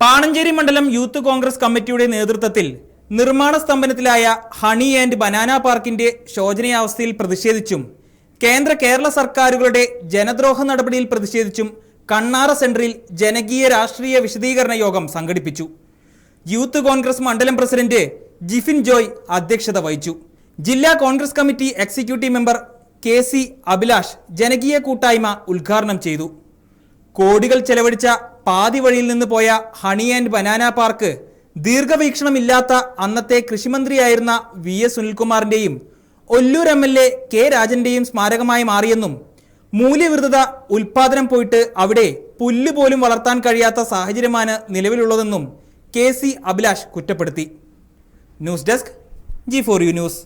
പാണഞ്ചേരി മണ്ഡലം യൂത്ത് കോൺഗ്രസ് കമ്മിറ്റിയുടെ നേതൃത്വത്തിൽ നിർമ്മാണ സ്തംഭനത്തിലായ ഹണി ആൻഡ് ബനാന പാർക്കിന്റെ ശോചനീയാവസ്ഥയിൽ പ്രതിഷേധിച്ചും കേന്ദ്ര കേരള സർക്കാരുകളുടെ ജനദ്രോഹ നടപടിയിൽ പ്രതിഷേധിച്ചും കണ്ണാറ സെന്ററിൽ ജനകീയ രാഷ്ട്രീയ വിശദീകരണ യോഗം സംഘടിപ്പിച്ചു. യൂത്ത് കോൺഗ്രസ് മണ്ഡലം പ്രസിഡന്റ് ജിഫിൻ ജോയ് അധ്യക്ഷത വഹിച്ചു. ജില്ലാ Congress committee executive member K C Abhilash ജനകീയ കൂട്ടായ്മ ഉദ്ഘാടനം ചെയ്തു. കോടികൾ ചെലവഴിച്ച പാതി വഴിയിൽ നിന്ന് പോയ ഹണി ആൻഡ് ബനാന പാർക്ക് ദീർഘവീക്ഷണമില്ലാത്ത അന്നത്തെ കൃഷിമന്ത്രിയായിരുന്ന V S സുനിൽകുമാറിന്റെയും Ollur M L A K രാജന്റെയും സ്മാരകമായി മാറിയെന്നും മൂല്യവിരുദ്ധത ഉൽപാദനം പോയിട്ട് അവിടെ പുല്ല് പോലും വളർത്താൻ കഴിയാത്ത സാഹചര്യമാണ് നിലവിലുള്ളതെന്നും കെ സി അഭിലാഷ് കുറ്റപ്പെടുത്തി. News desk G four U news.